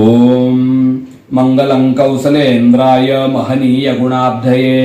ॐ मङ्गलं कौसलेन्द्राय महनीय गुणाब्धये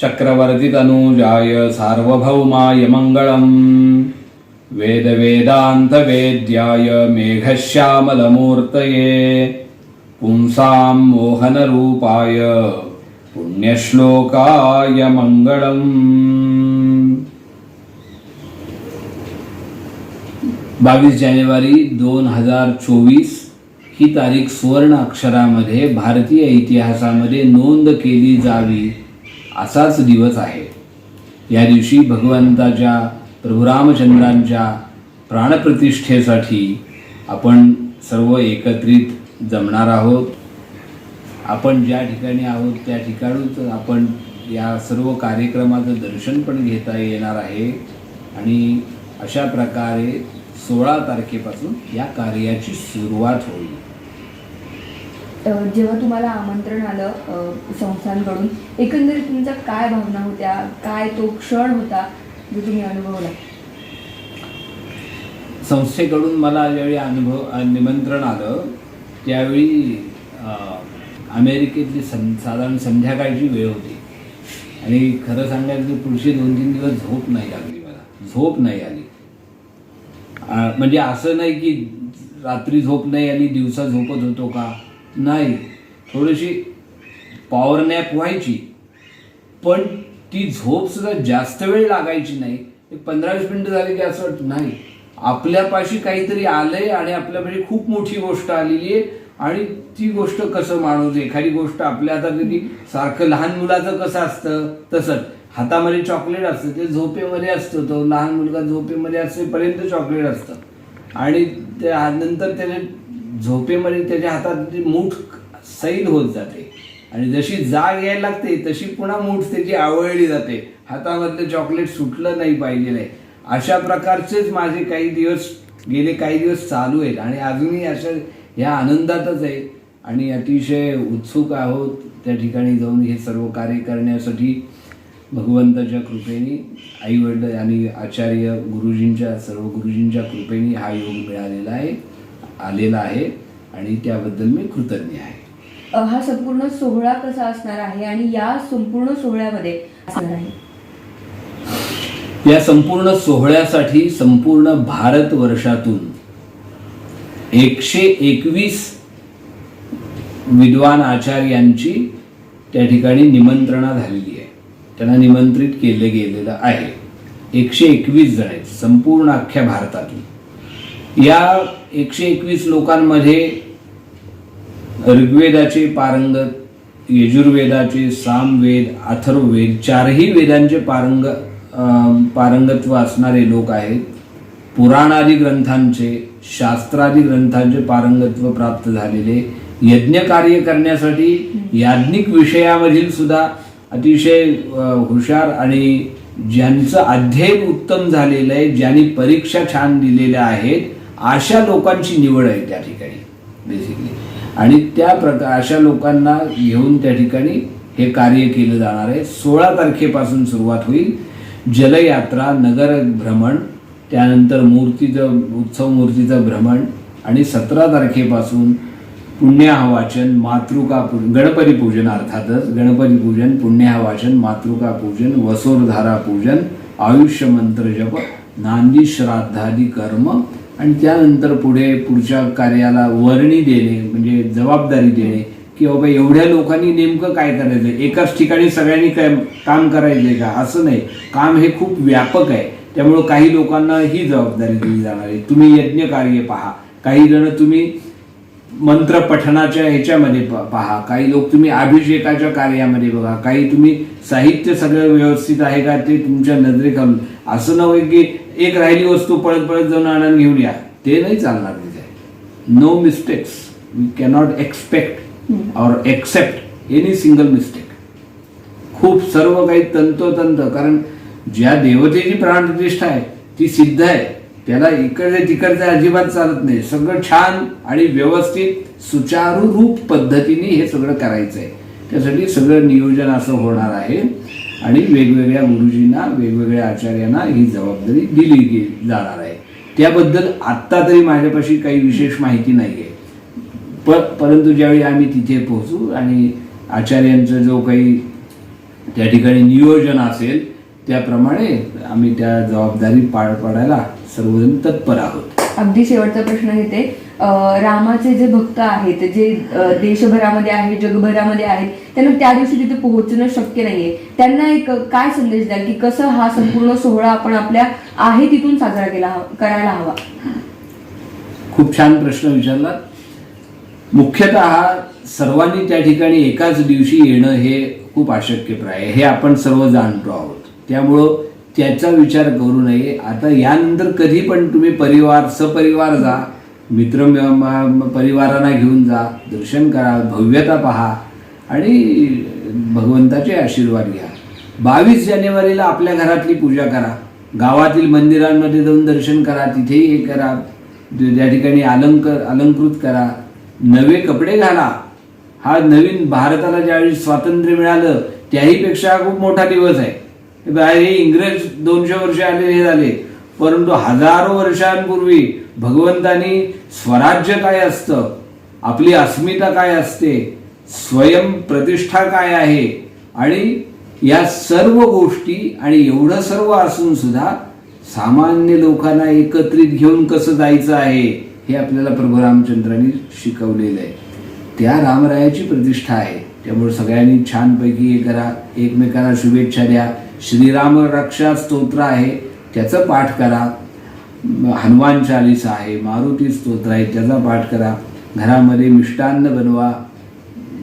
चक्रवर्तितनूजाय सार्वभौमाय मङ्गलम् वेदवेदान्तवेद्याय मेघश्यामलमूर्तये पुंसां मोहनरूपाय पुण्यश्लोकाय मङ्गलम् बावीस जानेवारी दोन हजार चोवीस ही तारीख सुवर्ण अक्षरामध्ये भारतीय इतिहासामध्ये नोंद केली जावी असाच दिवस आहे. या दिवशी भगवंताच्या प्रभुरामचंद्रांच्या प्राणप्रतिष्ठेसाठी आपण सर्व एकत्रित जमणार आहोत. आपण ज्या ठिकाणी आहोत त्या ठिकाणूच आपण या सर्व कार्यक्रमाचं दर्शन पण घेता येणार आहे आणि अशा प्रकारे सोळा तारखेपासून या कार्याची सुरुवात होईल. जेव्हा तुम्हाला आमंत्रण आलं संस्थांकडून एकंदरीत तुमच्या काय भावना होत्या? काय तो क्षण होता जो तुम्ही अनुभवला? संस्थेकडून मला ज्यावेळी अनुभव निमंत्रण आलं त्यावेळी अमेरिकेतली सं साधारण संध्याकाळची वेळ होती. आणि खरं सांगायचं तर पुढचे दोन तीन दिवस झोप नाही लागली मला. झोप नाही आली. म्हणजे असं नाही की रात्री झोप नाही आली दिवसा झोपत होतो का? नाही. थोडीशी पॉवर नॅप व्हायची. पण ती झोपसुद्धा जास्त वेळ लागायची नाही. पंधरा वीस मिनटं झाली की असं वाटतं नाही. आपल्यापाशी काहीतरी आलंय आणि आपल्यापाशी खूप मोठी गोष्ट आलेली आहे आणि ती गोष्ट कसं माणूस एखादी गोष्ट आपल्या हातात कधी सारखं लहान मुलाचं कसं असतं तसंच. हातामध्ये चॉकलेट असतं ते झोपेमध्ये असतं तो लहान मुलगा झोपेमध्ये असेपर्यंत चॉकलेट असतं. आणि त्या नंतर त्याने झोपेमध्ये त्याच्या हातात ती मूठ सैल होत जाते. आणि जशी जाग यायला लागते तशी पुन्हा मूठ त्याची आवळली जाते. हातामधलं चॉकलेट सुटलं नाही पाहिजे नाही. अशा प्रकारचेच माझे काही दिवस गेले काही दिवस चालू आहेत. आणि अजूनही अशा ह्या आनंदातच आहे. आणि अतिशय उत्सुक आहोत त्या ठिकाणी जाऊन हे सर्व कार्य करण्यासाठी भगवंताच्या कृपेने आई वडील आणि आचार्य गुरुजींच्या सर्व गुरुजींच्या कृपेने हा योग मिळालेला आहे. आलेला आहे आणि त्याबद्दल मी कृतज्ञ आहे. हा संपूर्ण सोहळा कसा असणार आहे आणि या संपूर्ण सोहळ्यामध्ये असणार आहे? या संपूर्ण सोहळ्यासाठी संपूर्ण भारतवर्षातून एकशे एकवीस विद्वान आचार्यांची त्या ठिकाणी निमंत्रणा झालेली आहे. त्यांना निमंत्रित केले गेलेलं आहे. एकशे एकवीस जण आहेत संपूर्ण अख्ख्या भारतातून. या एकशे एकवीस लोकांमध्ये ऋग्वेदाचे पारंगत यजुर्वेदाचे सामवेद अथर्ववेद चारही वेदांचे पारंग पारंगत्व असणारे लोक आहेत. पुराणादी ग्रंथांचे शास्त्रादी ग्रंथांचे पारंगत्व प्राप्त झालेले यज्ञ कार्य करण्यासाठी याज्ञिक विषयामधील सुद्धा अतिशय हुशार आणि ज्यांचं अध्ययन उत्तम झालेलं आहे ज्यांनी परीक्षा छान दिलेल्या आहेत अशा लोकांची निवड आहे त्या ठिकाणी बेसिकली आणि त्या प्रकार अशा लोकांना घेऊन त्या ठिकाणी हे कार्य केलं जाणार आहे. सोळा तारखेपासून सुरुवात होईल. जलयात्रा नगर भ्रमण त्यानंतर मूर्तीचं उत्सव मूर्तीचं भ्रमण आणि सतरा तारखेपासून पुण्याहवाचन मातृका पू गणपती पूजन अर्थातच गणपती पूजन पुण्याहवाचन मातृका पूजन वसोरधारा पूजन आयुष्य मंत्र जप नांदी श्राद्धादी कर्म आणि त्यानंतर पुढे पुढच्या कार्याला वर्णी देणे म्हणजे जबाबदारी देणे की बाबा एवढ्या लोकांनी नेमकं काय करायचं एकाच ठिकाणी सगळ्यांनी काय काम करायचंय का? असं नाही. काम हे खूप व्यापक आहे. त्यामुळं काही लोकांना ही जबाबदारी दिली जाणार आहे. तुम्ही यज्ञ कार्य पहा. काही जण तुम्ही मंत्र पठणाच्या ह्याच्यामध्ये प- पहा. काही लोक तुम्ही अभिषेकाच्या कार्यामध्ये बघा. काही तुम्ही साहित्य सगळं व्यवस्थित आहे का ते तुमच्या नजरेखालून? असं नव्हे की एक राहिली वस्तू पळत पळत जाऊन आनंद घेऊन या. ते नाही चालणार तिथे. No mistakes we cannot expect or accept any single mistake खूप सर्व काही तंतोतंत कारण ज्या देवतेची प्राणप्रतिष्ठा आहे ती सिद्ध आहे. त्याला इकडे तिकडचं अजिबात चालत नाही. सगळं छान आणि व्यवस्थित सुचारू रूप पद्धतीने हे सगळं करायचं आहे त्यासाठी सगळं नियोजन असं होणार आहे. आणि वेगवेगळ्या गुरुजींना वेगवेगळ्या आचार्यांना ही जबाबदारी दिली गे- जाणार आहे. त्याबद्दल आत्ता तरी माझ्यापाशी काही विशेष माहिती नाही आहे प परंतु ज्यावेळी आम्ही तिथे पोहोचू आणि आचार्यांचं जो काही त्या ठिकाणी नियोजन असेल त्याप्रमाणे आम्ही त्या जबाबदारी पार पाडायला सर्वजण तत्पर आहोत. अगदी शेवटचा प्रश्न घेते. रामाचे जे भक्त आहेत जे देशभरामध्ये आहेत जगभरामध्ये आहेत त्यांना त्या दिवशी तिथे पोहोचणं शक्य नाहीये. त्यांना एक काय संदेश द्याल की कसं हा संपूर्ण सोहळा आपण आपल्या आहे तिथून साजरा केला करायला हवा? खूप छान प्रश्न विचारला मुख्यतः सर्वांनी त्या ठिकाणी एकाच दिवशी येणं हे खूप अशक्यप्राय हे आपण सर्व जाणतो आहोत. त्यामुळं त्याचा विचार करू नये. आता यानंतर कधी पण तुम्ही परिवार सपरिवार जा. मित्र म- परिवारांना घेऊन जा. दर्शन करा भव्यता पहा. आणि भगवंताचे आशीर्वाद घ्या. बावीस जानेवारीला आपल्या घरातली पूजा करा. गावातील मंदिरांमध्ये जाऊन दर्शन करा. तिथेही हे करा. त्या ठिकाणी अलंकर अलंकृत करा. नवे कपडे घाला. हा नवीन भारताला ज्यावेळी स्वातंत्र्य मिळालं त्याहीपेक्षा खूप मोठा दिवस आहे. हे हे इंग्रज दोनशे वर्ष आले हे झाले. परंतु हजारो वर्षांपूर्वी भगवंतानी स्वराज्य काय असतं? आपली अस्मिता काय असते? स्वयं प्रतिष्ठा काय आहे? आणि या सर्व गोष्टी आणि एवढं सर्व असून सुद्धा सामान्य लोकांना एकत्रित घेऊन कसं जायचं आहे हे आपल्याला प्रभू रामचंद्रांनी शिकवलेलं आहे. त्या रामरायाची प्रतिष्ठा आहे. त्यामुळे सगळ्यांनी छानपैकी हे करा. एकमेकांना शुभेच्छा द्या. श्रीराम रक्षा स्तोत्र आहे त्याचं पाठ करा. हनुमान चालीसा आहे मारुती स्तोत्र आहे त्याचा पाठ करा. घरामध्ये मिष्टान्न बनवा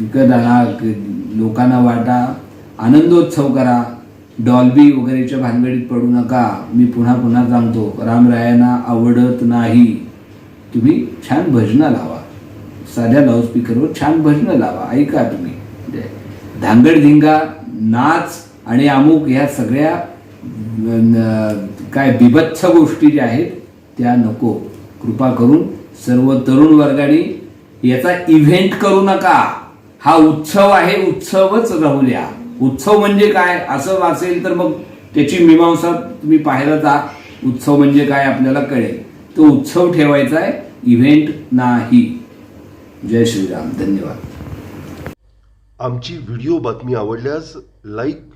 विकत आणा लोकांना वाटा आनंदोत्सव करा. डॉल्बी वगैरेच्या भानगडीत पडू नका. मी पुन्हा पुन्हा सांगतो रामरायांना आवडत नाही. तुम्ही छान भजनं लावा. साध्या लाऊडस्पीकरवर छान भजनं लावा. ऐका तुम्ही. धांगडधिंगा नाच आणि अमुक ह्या सगळ्या न- काय बिभत्स गोष्टी ज्या आहेत त्या नको. कृपा करून सर्व तरुण वर्गाने याचा इव्हेंट करू नका. हा उत्सव आहे उत्सवच राहू द्या. उत्सव म्हणजे काय? असं असेल तर मग त्याची मीमांसा तुम्ही पाहायला जा. उत्सव म्हणजे काय आपल्याला कळेल. तो उत्सव ठेवायचा आहे इव्हेंट नाही. जय श्रीराम. धन्यवाद. आमची व्हिडिओ बातमी आवडल्यास लाईक